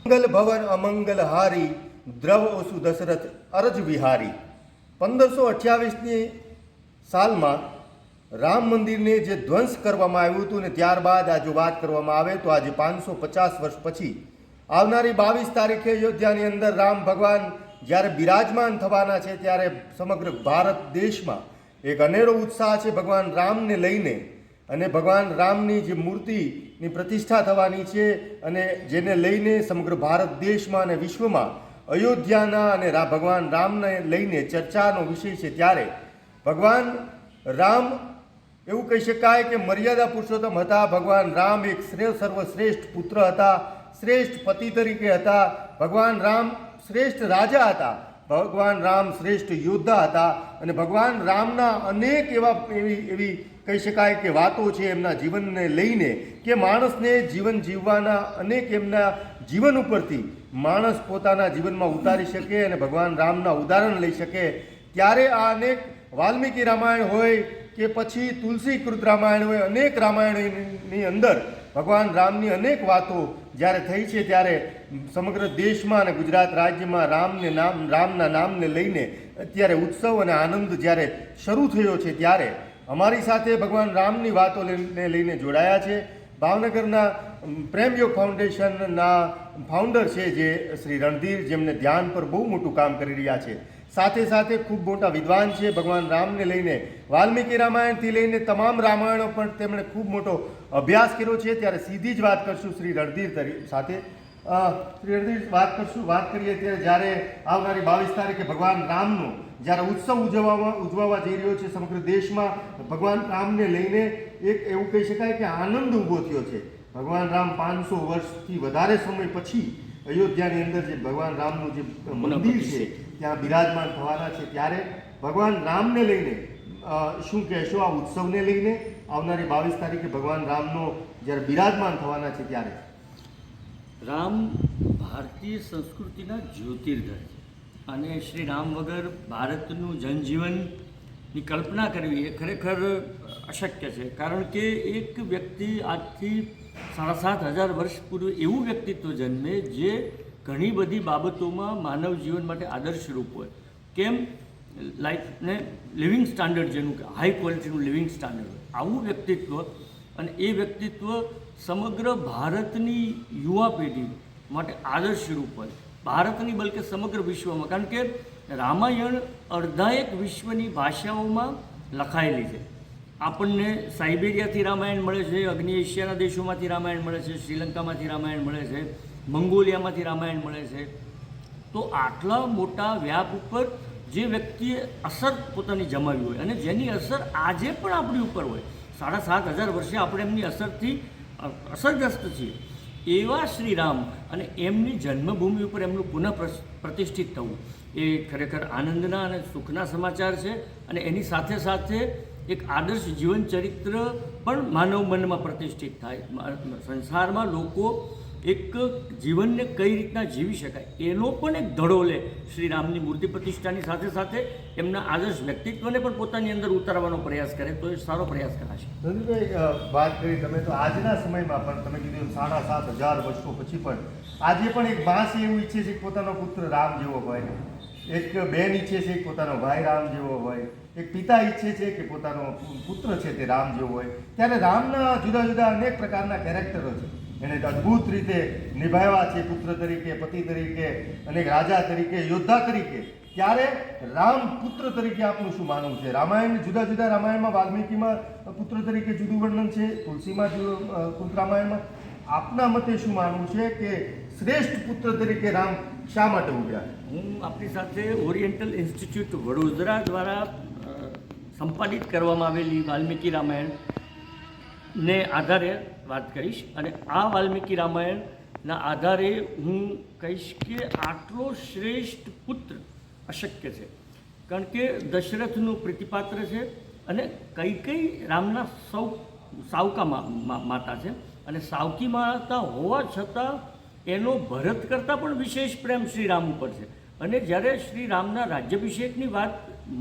મંગલ ભવન અમંગલ હારી, દ્રવ ઓસુ દશરથ અરજ વિહારી. પંદરસો અઠ્યાવીસની સાલમાં રામ મંદિરને જે ધ્વંસ કરવામાં આવ્યું હતું ને ત્યારબાદ આ જો વાત કરવામાં આવે તો આજે પાંચસો પચાસ વર્ષ પછી આવનારી બાવીસ તારીખે અયોધ્યાની અંદર રામ ભગવાન જ્યારે બિરાજમાન થવાના છે ત્યારે સમગ્ર ભારત દેશમાં એક અનેરો ઉત્સાહ છે ભગવાન રામને લઈને. અને ભગવાન રામની જે મૂર્તિની પ્રતિષ્ઠા થવાની છે અને જેને લઈને સમગ્ર ભારત દેશમાં અને વિશ્વમાં અયોધ્યાના અને ભગવાન રામને લઈને ચર્ચાનો વિષય છે ત્યારે ભગવાન રામ એવું કહી શકાય કે મર્યાદા પુરુષોત્તમ હતા. ભગવાન રામ એક સર્વશ્રેષ્ઠ પુત્ર હતા, શ્રેષ્ઠ પતિ તરીકે હતા. ભગવાન રામ શ્રેષ્ઠ રાજા હતા. ભગવાન રામ શ્રેષ્ઠ યોદ્ધા હતા અને ભગવાન રામના અનેક એવા એવી એવી કહી શકાય કે વાતો છે એમના જીવનને લઈને કે માણસને જીવન જીવવાના અનેક એમના જીવન ઉપરથી માણસ પોતાના જીવનમાં ઉતારી શકે અને ભગવાન રામના ઉદાહરણ લઈ શકે. ત્યારે આ અનેક વાલ્મીકી રામાયણ હોય કે પછી તુલસી કૃત રામાયણ હોય, અનેક રામાયણની અંદર ભગવાન રામની અનેક વાતો જ્યારે થઈ છે ત્યારે સમગ્ર દેશમાં અને ગુજરાત રાજ્યમાં રામને નામ, રામના નામને લઈને અત્યારે ઉત્સવ અને આનંદ જ્યારે શરૂ થયો છે ત્યારે અમારી સાથે ભગવાન રામની વાતો લઈને જોડાયા છે. ભાવનગરના પ્રેમયોગ ફાઉન્ડેશનના ફાઉન્ડર છે જે શ્રી રણધીર, જેમને ધ્યાન પર બહુ મોટું કામ કરી રહ્યા છે. સાથે સાથે ખૂબ મોટા વિદ્વાન છે ભગવાન રામને લઈને. વાલ્મીકી રામાયણથી લઈને તમામ રામાયણો પણ તેમણે ખૂબ મોટો અભ્યાસ કર્યો છે. ત્યારે સીધી જ વાત કરશું શ્રી રણધીર સાથે. શ્રી રણધીર, વાત કરશું, વાત કરીએ ત્યારે જ્યારે આવનારી બાવીસ તારીખે ભગવાન રામનો જ્યારે ઉત્સવ ઉજવવામાં ઉજવવા જઈ રહ્યો છે સમગ્ર દેશમાં ભગવાન રામને લઈને એક એવું કહી શકાય કે આનંદ ઊભો થયો છે. ભગવાન રામ પાંચસો વર્ષથી વધારે સમય પછી અયોધ્યાની અંદર જે ભગવાન રામનું જે મંદિર છે ત્યાં બિરાજમાન થવાના છે. ત્યારે ભગવાન રામને લઈને શું કહેશો આ ઉત્સવને લઈને? આવનારી બાવીસ તારીખે ભગવાન રામનો જ્યારે બિરાજમાન થવાના છે ત્યારે. રામ ભારતીય સંસ્કૃતિના જ્યોતિર્ધર છે. અને શ્રી રામ વગર ભારતનું જનજીવનની કલ્પના કરવી એ ખરેખર અશક્ય છે. કારણ કે એક વ્યક્તિ આજથી સાડા સાત હજાર વર્ષ પૂર્વે એવું વ્યક્તિત્વ જન્મે જે ઘણી બધી બાબતોમાં માનવ જીવન માટે આદર્શરૂપ હોય. કેમ? લાઈફને લિવિંગ સ્ટાન્ડર્ડ જેનું કે હાઈ ક્વોલિટીનું લિવિંગ સ્ટાન્ડર્ડ હોય. આવું વ્યક્તિત્વ અને એ વ્યક્તિત્વ સમગ્ર ભારતની યુવા પેઢી માટે આદર્શરૂપ હોય. ભારતની બલકે સમગ્ર વિશ્વમાં. કારણ કે રામાયણ અડધાએક વિશ્વની ભાષાઓમાં લખાયેલી છે. આપણને સાઇબેરિયાથી રામાયણ મળે છે, અગ્નિ એશિયાના દેશોમાંથી રામાયણ મળે છે, શ્રીલંકામાંથી રામાયણ મળે છે, મંગોલિયામાંથી રામાયણ મળે છે. તો આટલા મોટા વ્યાપ ઉપર જે વ્યક્તિએ અસર પોતાની જમાવી હોય અને જેની અસર આજે પણ આપણી ઉપર હોય, સાડા સાત હજાર વર્ષે આપણે એમની અસરથી અસરગ્રસ્ત છીએ. એવા શ્રી રામ અને એમની જન્મભૂમિ ઉપર એમનું પુનઃ પ્રતિષ્ઠિત થવું. એ ખરેખર આનંદના અને સુખના સમાચાર છે અને એની સાથે સાથે એક આદર્શ જીવન ચરિત્ર પણ માનવ મનમાં પ્રતિષ્ઠિત થાય. સંસારમાં લોકો એક જીવનને કઈ રીતના જીવી શકાય, એનો પણ એક ધડો લે શ્રી રામની મૂર્તિ પ્રતિષ્ઠાની સાથે સાથે એમના આદર્શ વ્યક્તિત્વને પણ પોતાની અંદર ઉતારવાનો પ્રયાસ કરે, તો એ સારો પ્રયાસ કરાશે. વાત કરી તમે તો આજના સમયમાં પણ તમે કીધું સાડા સાત હજાર વર્ષો પછી પણ આજે પણ એક માસી એવું ઈચ્છે છે કે પોતાનો પુત્ર રામ જેવો હોય. એક બેન ઈચ્છે છે કે પોતાનો ભાઈ રામ જેવો હોય. એક પિતા ઈચ્છે છે કે પોતાનો પુત્ર છે તે રામ જેવો હોય. ત્યારે રામના જુદા જુદા અનેક પ્રકારના કેરેક્ટરો છે. એણે અદ્ભુત રીતે નિભાવ્યા છે, પુત્ર તરીકે, પતિ તરીકે અને રાજા તરીકે, યોદ્ધા તરીકે. ત્યારે રામ પુત્ર તરીકે આપનું શું માનવું છે? રામાયણ, જુદા જુદા રામાયણમાં વાલ્મીકીમાં પુત્ર તરીકે જુદું વર્ણન છે? તુલસીમાં કૃત રામાયણમાં? આપના મતે શું માનવું છે કે શ્રેષ્ઠ પુત્ર તરીકે રામ શા માટે ઉભ્યા? હું આપણી સાથે ઓરિએન્ટલ ઇન્સ્ટિટ્યૂટ વડોદરા દ્વારા સંપાદિત કરવામાં આવેલી વાલ્મીકી રામાયણ ને આધારે વાત કરીશ. અને આ વાલ્મીકી રામાયણના આધારે હું કહીશ કે આટલો શ્રેષ્ઠ પુત્ર અશક્ય છે. કારણ કે દશરથનું પ્રીતિપાત્ર છે અને કઈ કઈ રામના સૌ, સાવકા માતા છે. અને સાવકી માતા હોવા છતાં એનો ભરત કરતાં પણ વિશેષ પ્રેમ શ્રી રામ ઉપર છે. અને જ્યારે શ્રી રામના રાજ્યાભિષેકની વાત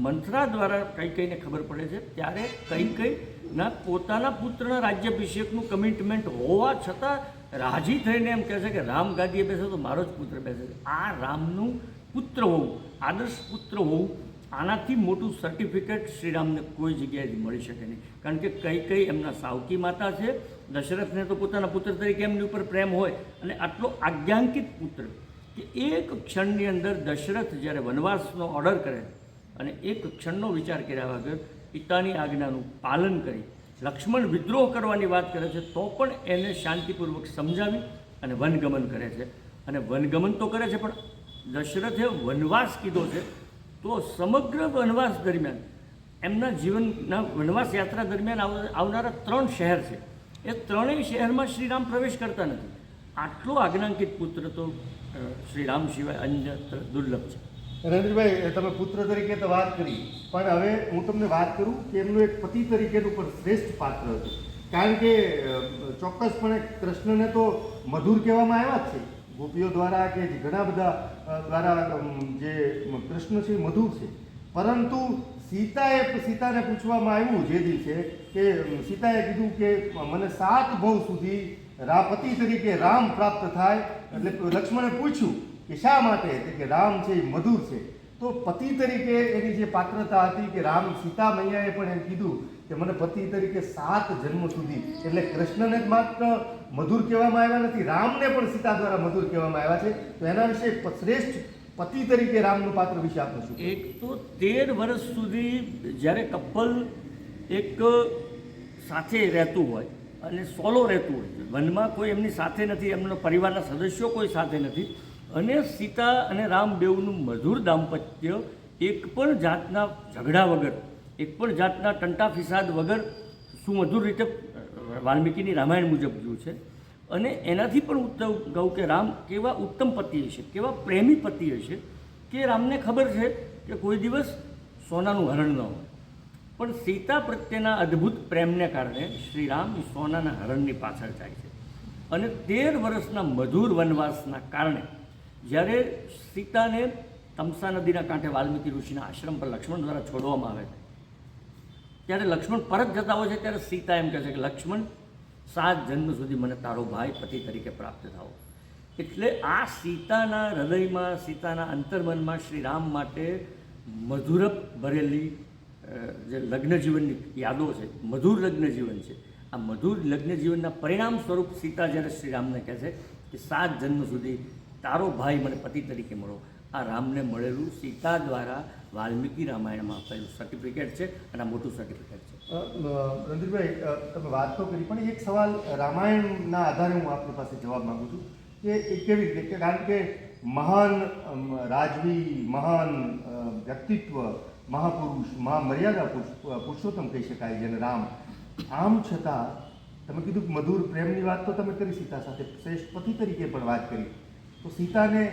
મંત્રા દ્વારા કઈ કઈને ખબર પડે છે, ત્યારે કઈ કઈ ના, પોતાના પુત્રના રાજ્યાભિષેકનું કમિટમેન્ટ હોવા છતાં રાજી થઈને એમ કહે છે કે રામ ગાદીએ બેસે તો મારો જ પુત્ર બેસે છે. આ રામનું પુત્ર હોવું, આદર્શ પુત્ર હોવું, આનાથી મોટું સર્ટિફિકેટ શ્રીરામને કોઈ જગ્યાએથી મળી શકે નહીં. કારણ કે કઈ કઈ એમના સાવકી માતા છે, દશરથને તો પોતાના પુત્ર તરીકે એમની ઉપર પ્રેમ હોય અને આટલો આજ્ઞાંકિત પુત્ર કે એક ક્ષણની અંદર દશરથ જ્યારે વનવાસનો ઓર્ડર કરે અને એક ક્ષણનો વિચાર કર્યા વગર પિતાની આજ્ઞાનું પાલન કરી લક્ષ્મણ વિદ્રોહ કરવાની વાત કરે છે, તો પણ એને શાંતિપૂર્વક સમજાવી અને વનગમન કરે છે. અને વનગમન તો કરે છે, પણ દશરથે વનવાસ કીધો છે, તો સમગ્ર વનવાસ દરમિયાન, એમના જીવનના વનવાસ યાત્રા દરમિયાન આવનારા ત્રણ શહેર છે. એ ત્રણેય શહેરમાં શ્રીરામ પ્રવેશ કરતા નથી. આટલો આજ્ઞાંકિત પુત્ર તો શ્રીરામ સિવાય અન્ય દુર્લભ છે. નરેન્દ્રભાઈ તમે પુત્ર તરીકે તો વાત કરી, પણ હવે હું તમને વાત કરું કે એમનું એક પતિ તરીકેનું પણ શ્રેષ્ઠ પાત્ર હતું. કારણ કે ચોક્કસપણે કૃષ્ણને તો મધુર કહેવામાં આવ્યા જ છે. ગોપીઓ દ્વારા કે ઘણા બધા દ્વારા જે કૃષ્ણ છે મધુર છે. પરંતુ સીતાએ, સીતાને પૂછવામાં આવ્યું જે દિવસે કે સીતાએ કીધું કે, મને સાત ભવ સુધી રાપતિ તરીકે રામ પ્રાપ્ત થાય, એટલે લક્ષ્મણે પૂછ્યું કે શા માટે? કે રામ છે, એ મધુર છે. તો પતિ તરીકે એની જે પાત્રતા હતી કે રામ સીતા મૈયાએ પણ એમ કીધું કે મને પતિ તરીકે સાત જન્મ સુધી, એટલે કૃષ્ણને જ માત્ર મધુર કહેવામાં આવ્યા નથી, રામને પણ સીતા દ્વારા મધુર કહેવામાં આવ્યા છે. તો એના વિશે શ્રેષ્ઠ પતિ તરીકે રામનું પાત્ર વિશે આપું છું એક તો તેર વર્ષ સુધી જ્યારે કપલ એક સાથે રહેતું હોય, અને સોલો રહેતું હોય, વનમાં કોઈ એમની સાથે નથી, એમનો પરિવારના સદસ્યો કોઈ સાથે નથી અને સીતા અને રામ બેઉનું મધુર દાંપત્ય એક પણ જાતના ઝઘડા વગર, એક પણ જાતના ટંટા ફિસાદ વગર સુમધુર રીતે વાલ્મીકીની રામાયણ મુજબ જોયું છે. અને એનાથી પણ ઉત્તમ કહું કે રામ કેવા ઉત્તમ પતિ હશે, કેવા પ્રેમી પતિ હશે કે રામને ખબર છે કે કોઈ દિવસ સોનાનું હરણ ન હોય. પણ સીતા પ્રત્યેના અદ્ભુત પ્રેમને કારણે શ્રી રામ સોનાના હરણની પાછળ જાય છે. અને તેર વર્ષના મધુર વનવાસના કારણે જ્યારે સીતાને તમસા નદીના કાંઠે વાલ્મીકી ઋષિના આશ્રમ પર લક્ષ્મણ દ્વારા છોડવામાં આવે છે, ત્યારે લક્ષ્મણ પરત જતા હોય છે, ત્યારે સીતા એમ કહે છે કે, લક્ષ્મણ, સાત જન્મ સુધી મને તારો ભાઈ પતિ તરીકે પ્રાપ્ત થાવો એટલે આ સીતાના હૃદયમાં, સીતાના અંતર્મનમાં શ્રી રામ માટે મધુરપ ભરેલી જે લગ્ન જીવનની યાદો છે, મધુર લગ્ન જીવન છે, આ મધુર લગ્ન જીવનના પરિણામ સ્વરૂપ સીતા જ્યારે શ્રી રામને કહે છે કે, સાત જન્મ સુધી તારો ભાઈ મને પતિ તરીકે મળો. આ રામને મળેલું સીતા દ્વારા વાલ્મીકી રામાયણમાં આપેલું સર્ટિફિકેટ છે અને આ મોટું સર્ટિફિકેટ છે. રણજીતભાઈ તમે વાત તો કરી, પણ એક સવાલ રામાયણના આધારે હું આપની પાસે જવાબ માગું છું કે એ કેવી રીતે? કે કારણ કે મહાન રાજવી, મહાન વ્યક્તિત્વ, મહાપુરુષ, મહામર્યાદા પુરુષ પુરુષોત્તમ કહી શકાય જેને રામ. આમ છતાં, તમે કીધું મધુર પ્રેમની વાત તો તમે કરી, સીતા સાથે શ્રેષ્ઠ પતિ તરીકે પણ વાત કરી. તો સીતાને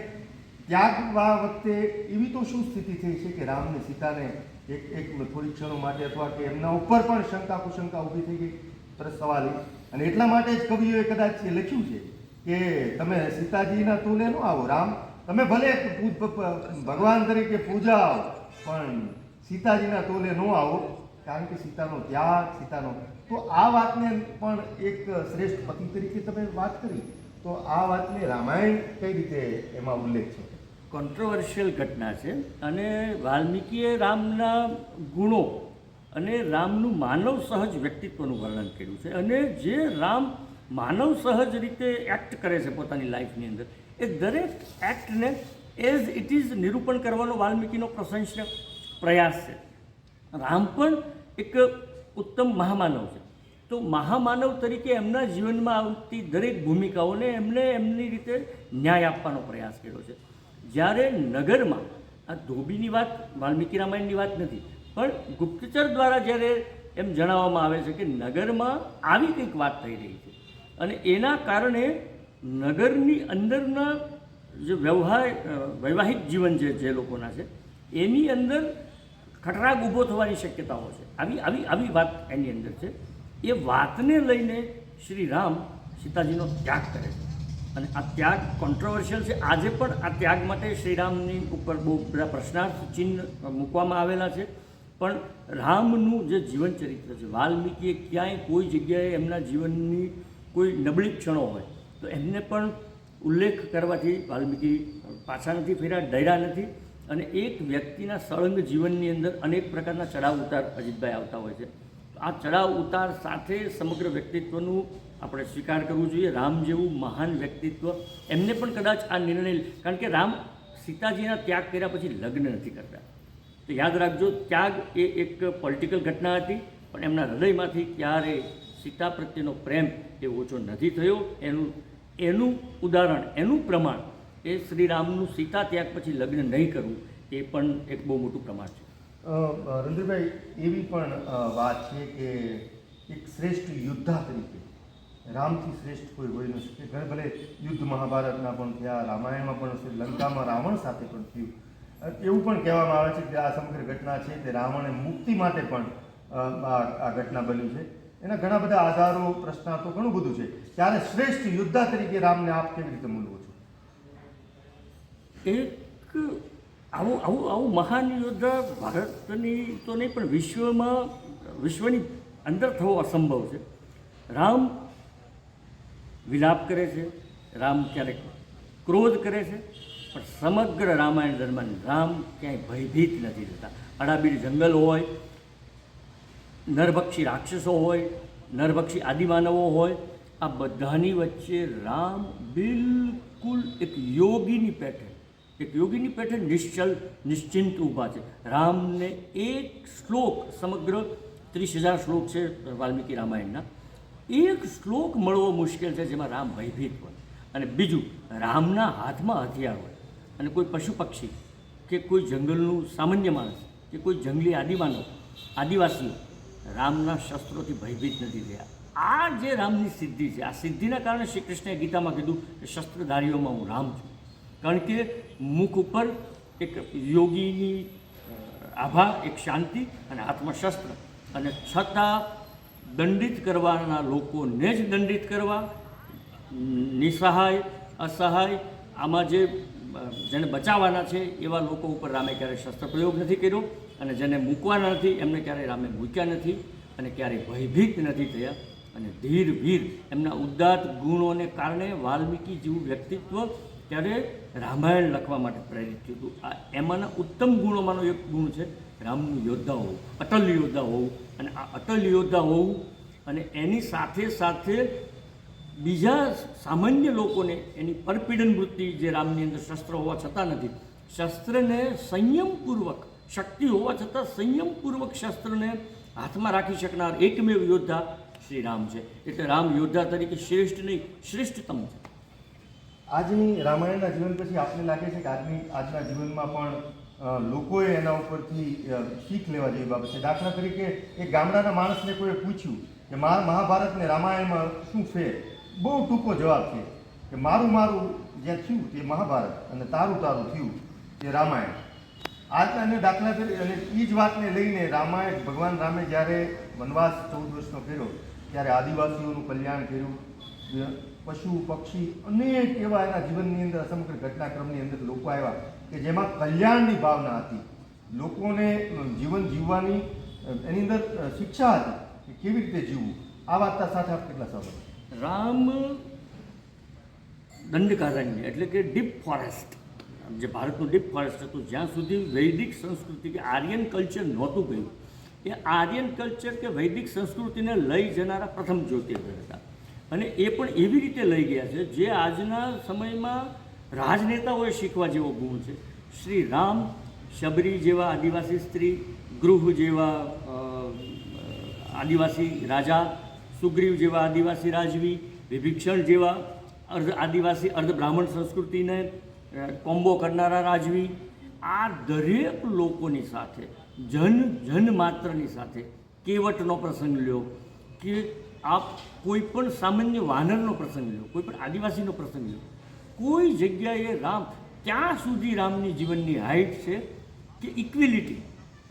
ત્યાગવા વખતે એવી તો શું સ્થિતિ થઈ છે કે રામને સીતાને એક એક થોડી ક્ષણો માટે અથવા કે એમના ઉપર પણ શંકા કુશંકા ઊભી થઈ ગઈ. તરત સવાલ. અને એટલા માટે જ કવિઓએ કદાચ લખ્યું છે કે તમે સીતાજીના તુલે ન આવો રામ. તમે ભલે ભગવાન તરીકે પૂજાઓ, પણ સીતાજીના તોલે ન આવો. કારણ કે સીતાનો ત્યાગ, સીતાનો તો આ વાતને પણ એક શ્રેષ્ઠ પતિ તરીકે તમે વાત કરી. તો આ વાતને રામાયણ કઈ રીતે એમાં ઉલ્લેખ છે? કોન્ટ્રોવર્શિયલ ઘટના છે અને વાલ્મીકીએ રામના ગુણો અને રામનું માનવ સહજ વ્યક્તિત્વનું વર્ણન કર્યું છે અને જે રામ માનવ સહજ રીતે એક્ટ કરે છે પોતાની લાઈફની અંદર, એ દરેક એક્ટને એઝ ઇટ ઇઝ નિરૂપણ કરવાનો વાલ્મીકીનો પ્રશંસનીય પ્રયાસ છે. રામ પણ એક ઉત્તમ મહામાનવ છે. તો મહામાનવ તરીકે એમના જીવનમાં આવતી દરેક ભૂમિકાઓને એમને એમની રીતે ન્યાય આપવાનો પ્રયાસ કર્યો છે. જ્યારે નગરમાં, આ ધોબીની વાત, વાલ્મીકી રામાયણની વાત નથી, પણ ગુપ્તચર દ્વારા જ્યારે એમ જણાવવામાં આવે છે કે નગરમાં આવી કંઈક વાત થઈ રહી છે. અને એના કારણે નગરની અંદરના જે વ્યવહાર વૈવાહિક જીવન જે જે લોકોના છે, એની અંદર ખટરાગ ઊભો થવાની શક્યતાઓ છે. આવી આવી આવી વાત એની અંદર છે. એ વાતને લઈને શ્રી રામ સીતાજીનો ત્યાગ કરે છે. અને આ ત્યાગ કોન્ટ્રોવર્શિયલ છે. આજે પણ આ ત્યાગ માટે શ્રીરામની ઉપર બહુ બધા પ્રશ્નાર્થ ચિહ્ન મૂકવામાં આવેલા છે. પણ રામનું જે જીવન ચરિત્ર છે, વાલ્મીકીએ ક્યાંય કોઈ જગ્યાએ એમના જીવનની કોઈ નબળી ક્ષણો હોય, તો એમને પણ ઉલ્લેખ કરવાથી વાલ્મીકી પાછા નથી ફેર્યા, ડર્યા નથી. અને એક વ્યક્તિના સળંગ જીવનની અંદર અનેક પ્રકારના ચડાવ ઉતાર અજીતભાઈ આવતા હોય છે. આ ચડાવ ઉતાર સાથે સમગ્ર વ્યક્તિત્વનું આપણે સ્વીકાર કરવું જોઈએ. રામ જેવું મહાન વ્યક્તિત્વ. એમને પણ કદાચ આ નિર્ણય કારણ કે રામ સીતાજીના ત્યાગ કર્યા પછી લગ્ન નથી કરતા. તો યાદ રાખજો, ત્યાગ એ એક પોલિટિકલ ઘટના હતી પણ એમના હૃદયમાંથી ક્યારે સીતા પ્રત્યેનો પ્રેમ એ ઓછો નથી થયો. એનું એનું ઉદાહરણ, એનું પ્રમાણ એ શ્રીરામનું સીતા ત્યાગ પછી લગ્ન નહીં કરવું એ પણ એક બહુ મોટું પ્રમાણ છે. અ, એવી પણ વાત છે કે એક શ્રેષ્ઠ યોદ્ધા તરીકે રામથી શ્રેષ્ઠ કોઈ હોઈ ન શકે. ઘણા ભલે યુદ્ધ મહાભારતના પણ થયા રામાયણમાં પણ છે લંકામાં રાવણ સાથે પણ થયું. એવું પણ કહેવામાં આવે છે કે આ સમગ્ર ઘટના છે તે રાવણે મુક્તિ માટે પણ આ ઘટના બન્યું છે. એના ઘણા બધા આધારો પ્રશ્નાર્થો ઘણું બધું છે. ત્યારે શ્રેષ્ઠ યોદ્ધા તરીકે રામને આપ કેવી રીતે મૂલવો છો? એક આવું આવું આવું મહાન યોદ્ધા ભારતની તો નહીં, પણ વિશ્વમાં, વિશ્વની અંદર થવો અસંભવ છે. રામ વિલાપ કરે છે, રામ ક્યારેક ક્રોધ કરે છે, પણ સમગ્ર રામાયણ દરમિયાન રામ ક્યાંય ભયભીત નથી થતા. અડાબીડ જંગલ હોય, નરભક્ષી રાક્ષસો હોય, નરભક્ષી આદિમાનવો હોય, આ બધાની વચ્ચે રામ બિલકુલ એક યોગીની પેઠે એક યોગીની પેઠે નિશ્ચલ, નિશ્ચિંત ઊભા છે. રામને એક શ્લોક, સમગ્ર ત્રીસ હજાર શ્લોક છે વાલ્મીકી રામાયણના. એક શ્લોક મળવો મુશ્કેલ છે જેમાં રામ ભયભીત હોય. અને બીજું, રામના હાથમાં હથિયાર હોય. અને કોઈ પશુ પક્ષી કે કોઈ જંગલનું સામાન્ય માણસ કે કોઈ જંગલી આદિમાનવ આદિવાસીઓ રામના શસ્ત્રોથી ભયભીત નથી થયા. આ જે રામની સિદ્ધિ છે, આ સિદ્ધિના કારણે શ્રી કૃષ્ણએ ગીતામાં કીધું કે શસ્ત્રધારીઓમાં હું રામ છું. કારણ કે મુખ ઉપર એક યોગીની આભા, એક શાંતિ અને હાથમાં અને છતાં દંડિત કરવાના લોકોને જ દંડિત કરવા, નિસહાય, અસહાય, આમાં જે જેને બચાવવાના છે એવા લોકો ઉપર રામે ક્યારેય શસ્ત્ર પ્રયોગ નથી કર્યો અને જેને મૂકવાના નથી એમને ક્યારેય રામે મૂક્યા નથી અને ક્યારેય ભયભીત નથી થયા અને ધીર વીર એમના ઉદાત્ત ગુણોને કારણે વાલ્મીકી જેવું વ્યક્તિત્વ ત્યારે રામાયણ લખવા માટે પ્રેરિત થયું હતું. આ એમાંના ઉત્તમ ગુણોમાંનો એક ગુણ છે રામનું યોદ્ધા હોવું, અટલ યોદ્ધા હોવું. અને આ અટલ યોદ્ધા હોવું અને એની સાથે સાથે બીજા સામાન્ય લોકોને એની પરપીડન વૃત્તિ જે રામની અંદર શસ્ત્ર હોવા છતાં નથી, શસ્ત્રને સંયમપૂર્વક, શક્તિ હોવા છતાં સંયમપૂર્વક શસ્ત્રને હાથમાં રાખી શકનાર એકમેવ યોદ્ધા શ્રી રામ છે. એટલે રામ યોદ્ધા તરીકે શ્રેષ્ઠ નહીં, શ્રેષ્ઠતમ છે. આજની રામાયણના જીવન પછી આપને લાગે છે કે આજની, આજના જીવનમાં પણ લોકોએ એના ઉપરથી શીખ લેવા જેવી બાબત છે. દાખલા તરીકે એક ગામડાના માણસને કોઈએ પૂછ્યું કે મારા મહાભારત ને રામાયણમાં શું ફેર બહુ ટૂંકો જવાબ છે કે મારું મારું જ્યાં થયું તે મહાભારત અને તારું તારું થયું તે રામાયણ. આજના દાખલા તરીકે અને એ જ વાતને લઈને રામાયણ, ભગવાન રામે જ્યારે વનવાસ ચૌદ વર્ષનો કર્યો, ત્યારે આદિવાસીઓનું કલ્યાણ કર્યું. પશુ, પક્ષી અનેક એવા એના જીવનની અંદર સમગ્ર ઘટનાક્રમની અંદર લોકો આવ્યા કે જેમાં કલ્યાણની ભાવના હતી. લોકોને જીવન જીવવાની એની અંદર શિક્ષા હતી કે કેવી રીતે જીવવું. આ વાર્તા સાથે આપ કેટલા સહમત રામ દંડકારણ્ય એટલે કે ડીપ ફોરેસ્ટ. જે ભારતનું ડીપ ફોરેસ્ટ હતું, જ્યાં સુધી વૈદિક સંસ્કૃતિ કે આર્યન કલ્ચર નહોતું ગયું, એ આર્યન કલ્ચર કે વૈદિક સંસ્કૃતિને લઈ જનારા પ્રથમ જ્યોતિર્ગર હતા. અને એ પણ એવી રીતે લઈ ગયા છે જે આજના સમયમાં રાજનેતાઓએ શીખવા જેવો ગુણ છે. શ્રી રામ શબરી જેવા આદિવાસી સ્ત્રી, ગૃહ જેવા આદિવાસી રાજા, સુગ્રીવ જેવા આદિવાસી રાજવી, વિભીક્ષણ જેવા અર્ધ આદિવાસી અર્ધ બ્રાહ્મણ સંસ્કૃતિને કોમ્બો કરનારા રાજવી, આ દરેક લોકોની સાથે, જન જન માત્રની સાથે કેવટનો પ્રસંગ લ્યો કે આપ કોઈ પણ સામાન્ય વાનરનો પ્રસંગ લો, કોઈ પણ આદિવાસીનો પ્રસંગ લો, કોઈ જગ્યાએ રામ, ત્યાં સુધી રામની જીવનની હાઈટ છે કે ઇક્વિલિટી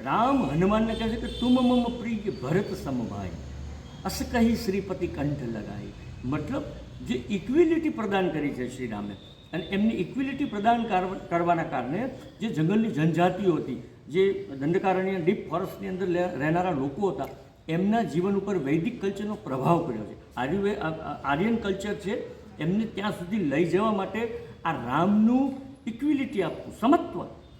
રામ હનુમાનને કહે છે કે તુમ મમ પ્રિય ભરત સમભાઈ અસ કહી શ્રીપતિ કંઠ લગાઈ. મતલબ જે ઇક્વિલિટી પ્રદાન કરી છે શ્રી રામે અને એમની ઇક્વિલિટી પ્રદાન કરવાના કારણે જે જંગલની જનજાતિઓ હતી, જે દંડકારણ્ય ડીપ ફોરેસ્ટની અંદર રહેનારા લોકો હતા એમના જીવન ઉપર વૈદિક કલ્ચરનો પ્રભાવ પડ્યો છે. આર્યવે આર્યન કલ્ચર છે, એમને ત્યાં સુધી લઈ જવા માટે આ રામનું ઇક્વિલિટી આપવું, સમત્વ,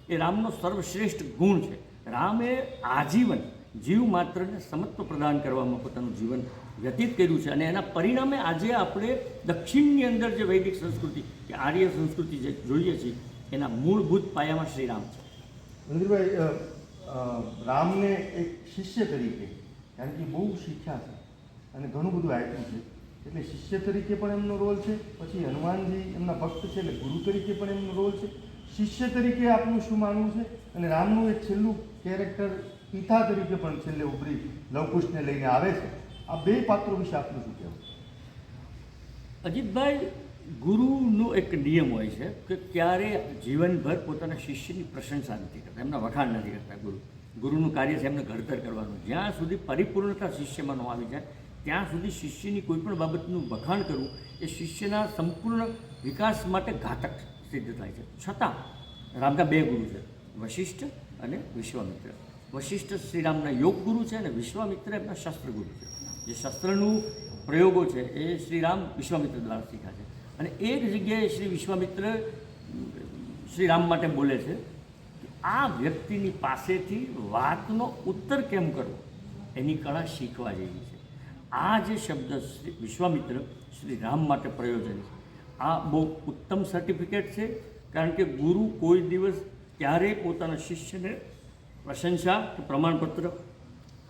એ રામનો સર્વશ્રેષ્ઠ ગુણ છે. રામે આજીવન, જીવ માત્રને સમત્વ પ્રદાન કરવામાં પોતાનું જીવન વ્યતીત કર્યું છે અને એના પરિણામે આજે આપણે દક્ષિણની અંદર જે વૈદિક સંસ્કૃતિ, કે આર્ય સંસ્કૃતિ જે જોઈએ છીએ એના મૂળભૂત પાયામાં શ્રી રામ છે રામને એક શિષ્ય તરીકે કારણ કે બહુ શીખ્યા છે અને ઘણું બધું આપ્યું છે. એટલે શિષ્ય તરીકે પણ એમનો રોલ છે. પછી હનુમાનજી એમના ભક્ત છે એટલે ગુરુ તરીકે પણ એમનો રોલ છે. શિષ્ય તરીકે આપનું શું માનવું છે? અને રામનું એક છેલ્લું કેરેક્ટર પિતા તરીકે પણ છેલ્લે ઉપરી લવકુશને લઈને આવે છે. આ બે પાત્રો વિશે આપનું શું કહેવું? અજીતભાઈ, ગુરુનો એક નિયમ હોય છે કે ક્યારે જીવનભર પોતાના શિષ્યની પ્રશંસા નથી કરતા. એમના વખાણ નથી કરતા ગુરુ. ગુરુનું કાર્ય છે એમને ઘડતર કરવાનું. જ્યાં સુધી પરિપૂર્ણતા શિષ્યમાં ન આવી જાય, ત્યાં સુધી શિષ્યની કોઈપણ બાબતનું વખાણ કરવું એ શિષ્યના સંપૂર્ણ વિકાસ માટે ઘાતક સિદ્ધ થાય છે. છતાં, રામના બે ગુરુ છે, વશિષ્ઠ અને વિશ્વામિત્ર. વશિષ્ઠ શ્રીરામના યોગ ગુરુ છે અને વિશ્વામિત્ર એમના શસ્ત્ર ગુરુ છે. જે શસ્ત્રનું પ્રયોગો છે એ શ્રીરામ વિશ્વામિત્ર દ્વારા શીખ્યા છે. અને એક જગ્યાએ શ્રી વિશ્વામિત્ર શ્રીરામ માટે બોલે છે આ વ્યક્તિની પાસેથી વાતનો ઉત્તર કેમ કરવો? એની કળા શીખવા જેવી છે. આ જે શબ્દ શ્રી વિશ્વામિત્ર શ્રી રામ માટે પ્રયોજન છે. આ બહુ ઉત્તમ સર્ટિફિકેટ છે, કારણ કે ગુરુ કોઈ દિવસ ક્યારેય પોતાના શિષ્યને પ્રશંસા કે પ્રમાણપત્ર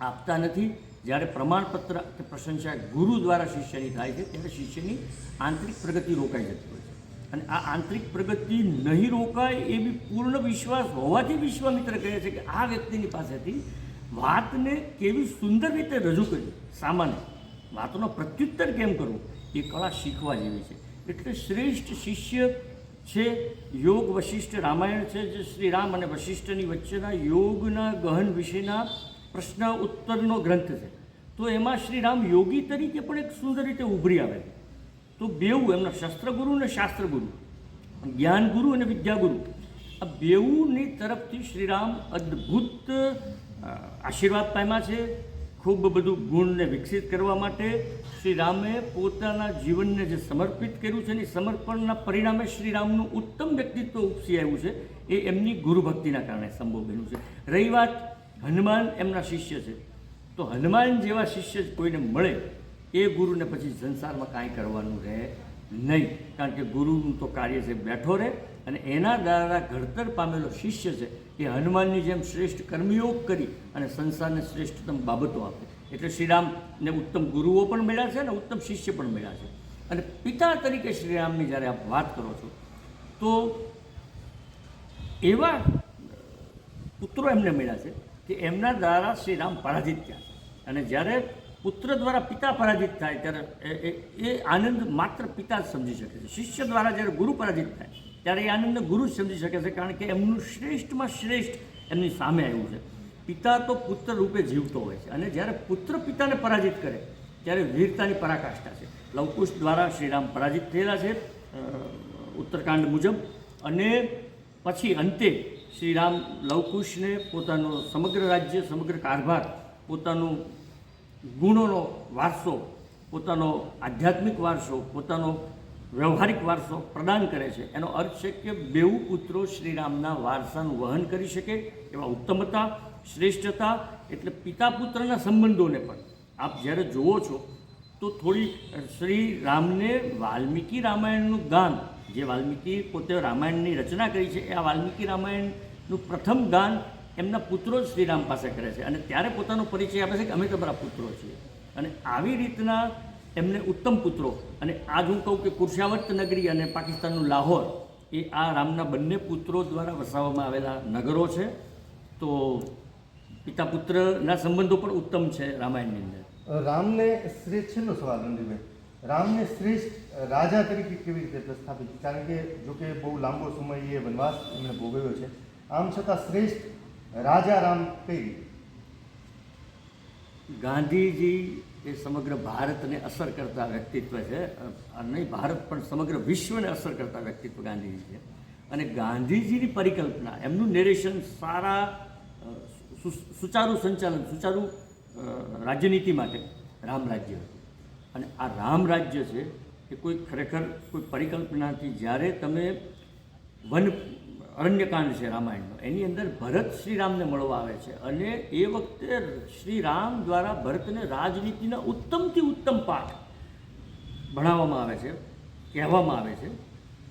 આપતા નથી. જ્યારે પ્રમાણપત્ર કે પ્રશંસા ગુરુ દ્વારા શિષ્યની થાય છે, ત્યારે શિષ્યની આંતરિક પ્રગતિ રોકાઈ જતી હોય અને આ આંતરિક પ્રગતિ નહીં રોકાય એવી પૂર્ણ વિશ્વાસ હોવાથી વિશ્વામિત્ર કહે છે કે આ વ્યક્તિની પાસેથી વાતને કેવી સુંદર રીતે રજૂ કરી. સામાન્ય વાતનો પ્રત્યુત્તર કેમ કરવું? એ કળા શીખવા જેવી છે. એટલે શ્રેષ્ઠ શિષ્ય છે, યોગ વશિષ્ઠ રામાયણ છે, જે શ્રી રામ અને વશિષ્ઠની વચ્ચેના યોગના ગહન વિશેના પ્રશ્ન ઉત્તરનો ગ્રંથ છે. તો એમાં શ્રી રામ યોગી તરીકે પણ એક સુંદર રીતે ઉભરી આવે છે. તો બેઉ એમના શસ્ત્રગુરુ અને શાસ્ત્રગુરુ જ્ઞાનગુરુ અને વિદ્યાગુરુ. આ બેઉની તરફથી શ્રીરામ અદ્ભુત આશીર્વાદ પામ્યા છે, ખૂબ બધું ગુણને વિકસિત કરવા માટે. શ્રીરામે પોતાના જીવનને જે સમર્પિત કર્યું છે એની સમર્પણના પરિણામે શ્રીરામનું ઉત્તમ વ્યક્તિત્વ ઉપસી આવ્યું છે, એ એમની ગુરુભક્તિના કારણે સંભવ બન્યું છે. રહી વાત હનુમાન એમના શિષ્ય છે. તો હનુમાન જેવા શિષ્ય કોઈને મળે એ ગુરુને પછી સંસારમાં કાંઈ કરવાનું રહે નહીં. કારણ કે ગુરુનું તો કાર્ય છે, બેઠો રહે. અને એના દ્વારા ઘડતર પામેલો શિષ્ય છે, એ હનુમાનની જેમ શ્રેષ્ઠ કર્મયોગ કરી અને સંસારને શ્રેષ્ઠતમ બાબતો આપે. એટલે શ્રીરામને ઉત્તમ ગુરુઓ પણ મળ્યા છે અને ઉત્તમ શિષ્ય પણ મળ્યા છે. અને પિતા તરીકે શ્રીરામની જ્યારે આપ વાત કરો છો, તો એવા પુત્રો એમને મળ્યા છે કે એમના દ્વારા શ્રીરામ પરાજિત થયા અને જ્યારે પુત્ર દ્વારા પિતા પરાજિત થાય ત્યારે એ- આનંદ માત્ર પિતા જ સમજી શકે છે. શિષ્ય દ્વારા જ્યારે ગુરુ પરાજિત થાય, ત્યારે એ આનંદને ગુરુ જ સમજી શકે છે, કારણ કે એમનું શ્રેષ્ઠમાં શ્રેષ્ઠ એમની સામે આવ્યું છે. પિતા તો પુત્ર રૂપે જીવતો હોય છે. અને જ્યારે પુત્ર પિતાને પરાજિત કરે, ત્યારે વીરતાની પરાકાષ્ઠા છે. લવકુશ દ્વારા શ્રીરામ પરાજિત થયેલા છે ઉત્તરકાંડ મુજબ. અને પછી અંતે શ્રીરામ લવકુશને પોતાનો સમગ્ર રાજ્ય, સમગ્ર કારભાર પોતાનો ગુણોનો વારસો, પોતાનો આધ્યાત્મિક વારસો, પોતાનો વ્યવહારિક વારસો પ્રદાન કરે છે. એનો અર્થ છે કે બેઉ પુત્રો શ્રીરામના વારસાનું વહન કરી શકે એવા ઉત્તમતા, શ્રેષ્ઠતા એટલે પિતા પુત્રના સંબંધોને પણ. આપ જ્યારે જુઓ છો, તો થોડી શ્રી રામને વાલ્મીકી રામાયણનું ગાન, જે વાલ્મીકી પોતે રામાયણની રચના કરી છે, એ આ વાલ્મીકી રામાયણનું પ્રથમ ગાન એમના પુત્રો જ શ્રીરામ પાસે કરે છે. અને ત્યારે પોતાનો પરિચય આપે છે કે અમે તમારા પુત્રો છીએ. અને આવી રીતના એમને ઉત્તમ પુત્રો અને આજ હું કહું કે કુર્શાવર્ત નગરી અને પાકિસ્તાનનું લાહોર એ આ રામના બંને પુત્રો દ્વારા વસાવવામાં આવેલા નગરો છે. તો પિતા પુત્રના સંબંધો પણ ઉત્તમ છે રામાયણની અંદર. રામને શ્રેષ્ઠ છેલ્લો સવાલ રણજીભાઈ રામને શ્રેષ્ઠ રાજા તરીકે કેવી રીતે પ્રસ્થાપિત? કારણ કે જો કે બહુ લાંબો સમય એ વનવાસ એમણે ભોગવ્યો છે. આમ છતાં શ્રેષ્ઠ રાજા રામ કઈ ગાંધીજી એ સમગ્ર ભારતને અસર કરતા વ્યક્તિત્વ છે. નહીં, ભારત પણ સમગ્ર વિશ્વને અસર કરતા વ્યક્તિત્વ ગાંધીજી છે. અને ગાંધીજીની પરિકલ્પના, એમનું નેરેશન સારા સુચારુ સંચાલન, સુચારુ રાજ્યનીતિ માટે રામ રાજ્ય હતું. અને આ રામ રાજ્ય છે એ કોઈ ખરેખર કોઈ પરિકલ્પનાથી જ્યારે તમે વન અરણ્યકાંડ છે રામાયણનો. એની અંદર ભરત શ્રીરામને મળવા આવે છે અને એ વખતે શ્રીરામ દ્વારા ભરતને રાજનીતિના ઉત્તમથી ઉત્તમ પાઠ ભણાવવામાં આવે છે, કહેવામાં આવે છે.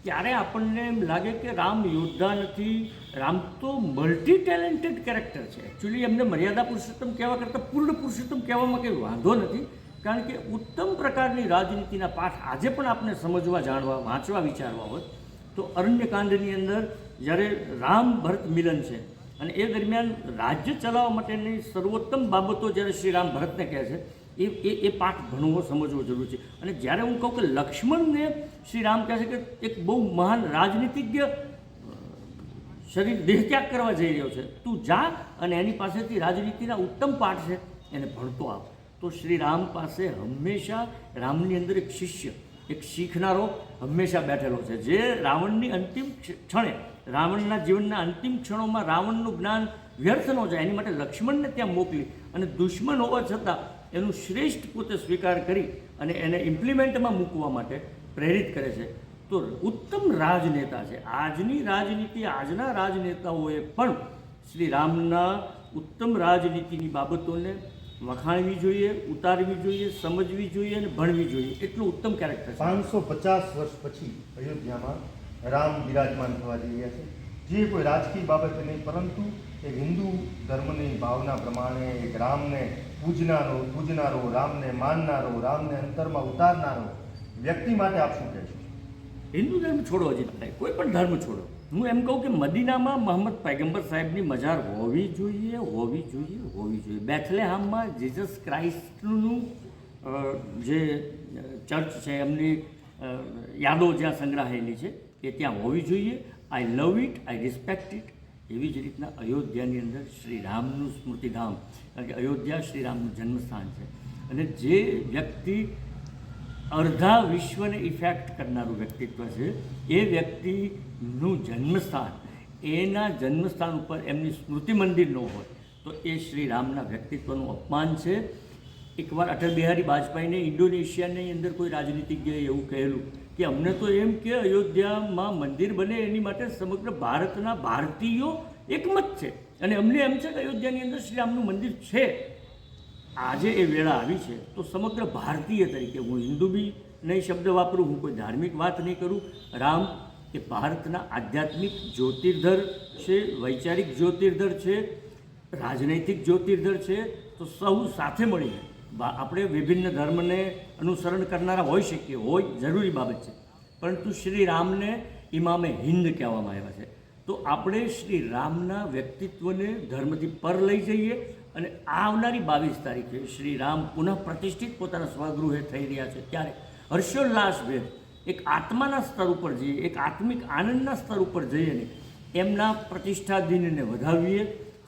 ત્યારે આપણને એમ લાગે કે રામ યોદ્ધા નથી, રામ તો મલ્ટી ટેલેન્ટેડ કેરેક્ટર છે. એકચ્યુઅલી એમને મર્યાદા પુરુષોત્તમ કહેવા કરતાં પૂર્ણ પુરુષોત્તમ કહેવામાં કંઈ વાંધો નથી, કારણ કે ઉત્તમ પ્રકારની રાજનીતિના પાઠ આજે પણ આપણે સમજવા, જાણવા, વાંચવા વિચારવા હોય તો અરણ્યકાંડની અંદર જ્યારે રામ ભરત મિલન છે અને એ દરમિયાન રાજ્ય ચલાવવા માટેની સર્વોત્તમ બાબતો જ્યારે શ્રી રામ ભરતને કહે છે, એ એ એ પાઠ ભણવો, સમજવો જરૂરી છે. અને જ્યારે હું કહું કે લક્ષ્મણને શ્રી રામ કહે છે કે એક બહુ મહાન રાજનીતિજ્ઞ શરીર દેહત્યાગ કરવા જઈ રહ્યો છે, તું જા અને એની પાસેથી રાજનીતિના ઉત્તમ પાઠ છે, એને ભણતો આવ. તો શ્રી રામ પાસે હંમેશા રામની અંદર એક શિષ્ય, એક શીખનારો હંમેશા બેઠેલો છે. જે રાવણની અંતિમ ક્ષ- ક્ષણે રાવણના જીવનના અંતિમ ક્ષણોમાં રાવણનું જ્ઞાન વ્યર્થ ન જાય. એની માટે લક્ષ્મણને ત્યાં મોકલી અને દુશ્મન હોવા છતાં એનું શ્રેષ્ઠ પોતે સ્વીકાર કરી અને એને ઇમ્પ્લિમેન્ટમાં મૂકવા માટે પ્રેરિત કરે છે. તો ઉત્તમ રાજનેતા છે. આજની રાજનીતિ, આજના રાજનેતાઓએ પણ શ્રી રામના ઉત્તમ રાજનીતિની બાબતોને વખાણવી જોઈએ, ઉતારવી જોઈએ, સમજવી જોઈએ અને ભણવી જોઈએ. એટલું ઉત્તમ કેરેક્ટર પાંચસો પચાસ વર્ષ પછી અયોધ્યામાં રામ બિરાજમાન થવા જઈ રહ્યા છે. જે કોઈ રાજકીય બાબતે નહીં, પરંતુ એક હિન્દુ ધર્મની ભાવના પ્રમાણે એક રામને પૂજનારો પૂજનારો, રામને માનનારો, રામને અંતરમાં ઉતારનારો વ્યક્તિ માટે આપ શું કહેશો હિન્દુ ધર્મ છોડો થાય કોઈ પણ ધર્મ છોડો. હું એમ કહું કે મદીનામાં મોહમ્મદ પૈગંબર સાહેબની મજાર હોવી જોઈએ હોવી જોઈએ હોવી જોઈએ. બેથલેહામમાં જીસસ ક્રાઇસ્ટનું જે ચર્ચ છે એમની યાદો જ્યાં સંગ્રહાયેલી છે એ ત્યાં હોવી જોઈએ. I love it I respect it એવી જ રીતના અયોધ્યાની અંદર શ્રી રામનું સ્મૃતિધામ, કારણ કે અયોધ્યા શ્રી રામનું જન્મસ્થાન છે. અને જે વ્યક્તિ અડધા વિશ્વને ઇફેક્ટ કરનારું વ્યક્તિત્વ છે, એ વ્યક્તિનું જન્મસ્થાન, એના જન્મસ્થાન ઉપર એમની સ્મૃતિ મંદિર ન હોય, તો એ શ્રી રામના વ્યક્તિત્વનું અપમાન છે. એકવાર અટલ બિહારી વાજપેયીને ઇન્ડોનેશિયાની અંદર કોઈ રાજનીતિજ્ઞએ એવું કહેલું કે અમને તો એમ કે અયોધ્યામાં મંદિર બને એની માટે સમગ્ર ભારતના ભારતીયો એકમત છે. અને અમને એમ છે કે અયોધ્યાની અંદર શ્રી રામનું મંદિર છે. આજે એ વેળા આવી છે. તો સમગ્ર ભારતીય તરીકે હું હિન્દુ બી નહીં શબ્દ વાપરું, હું કોઈ ધાર્મિક વાત નહીં કરું. રામ એ ભારતના આધ્યાત્મિક જ્યોતિર્ધર છે, વૈચારિક જ્યોતિર્ધર છે, રાજનૈતિક જ્યોતિર્ધર છે. તો સૌ સાથે મળીને આપણે વિભિન્ન ધર્મને અનુસરણ કરનારા હોઈ શકીએ, હોય જરૂરી બાબત છે. પરંતુ શ્રી રામને ઇમામે હિન્દ કહેવામાં આવ્યા છે. તો આપણે શ્રી રામના વ્યક્તિત્વને ધર્મથી પર લઈ જઈએ અને આવનારી બાવીસ તારીખે શ્રી રામ પુનઃ પ્રતિષ્ઠિત પોતાના સ્વગૃહે થઈ રહ્યા છે. ત્યારે હર્ષોલ્લાસભેર એક આત્માના સ્તર ઉપર જઈએ, એક આત્મિક આનંદના સ્તર ઉપર જઈને એમના પ્રતિષ્ઠા દિનને વધાવીએ,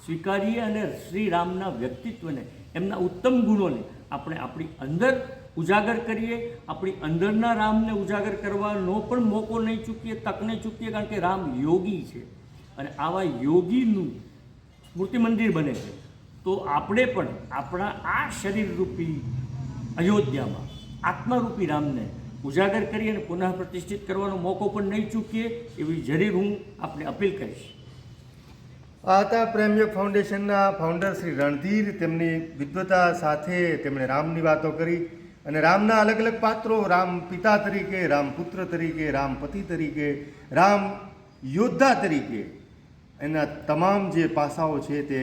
સ્વીકારીએ અને શ્રી રામના વ્યક્તિત્વને, એમના ઉત્તમ ગુણોને આપણે આપણી અંદર ઉજાગર કરીએ, આપણી અંદરના રામને ઉજાગર કરવાનો પણ મોકો નહીં ચૂકીએ, તક નહીં ચૂકીએ, કારણ કે રામ યોગી છે. અને આવા યોગીનું સ્મૃતિ મંદિર બને છે. તો આપણે પણ આપણા આ શરીરરૂપી અયોધ્યામાં, આત્મારૂપી રામને ઉજાગર કરી અને પુનઃ પ્રતિષ્ઠિત કરવાનો મોકો પણ નહીં ચૂકીએ, એવી જરૂર હું આપને અપીલ કરીશ. આ હતા પ્રેમયોગ ફાઉન્ડેશનના ફાઉન્ડર શ્રી રણધીર. તેમની વિદ્વતા સાથે તેમણે રામની વાતો કરી અને રામના અલગ અલગ પાત્રો, રામ પિતા તરીકે, રામ પુત્ર તરીકે, રામ પતિ તરીકે, રામ યોદ્ધા તરીકે, એના તમામ જે પાસાઓ છે તે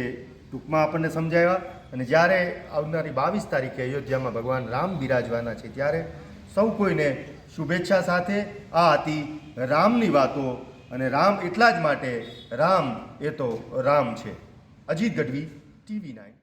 ટૂંકમાં આપણને સમજાવ્યા. અને જ્યારે આવનારી બાવીસ તારીખે અયોધ્યામાં ભગવાન રામ બિરાજવાના છે, ત્યારે સૌ કોઈને શુભેચ્છા સાથે આ હતી રામની વાતો અને રામ એટલા જ માટે રામ એ તો રામ છે. Ajit Gadhvi TV nine.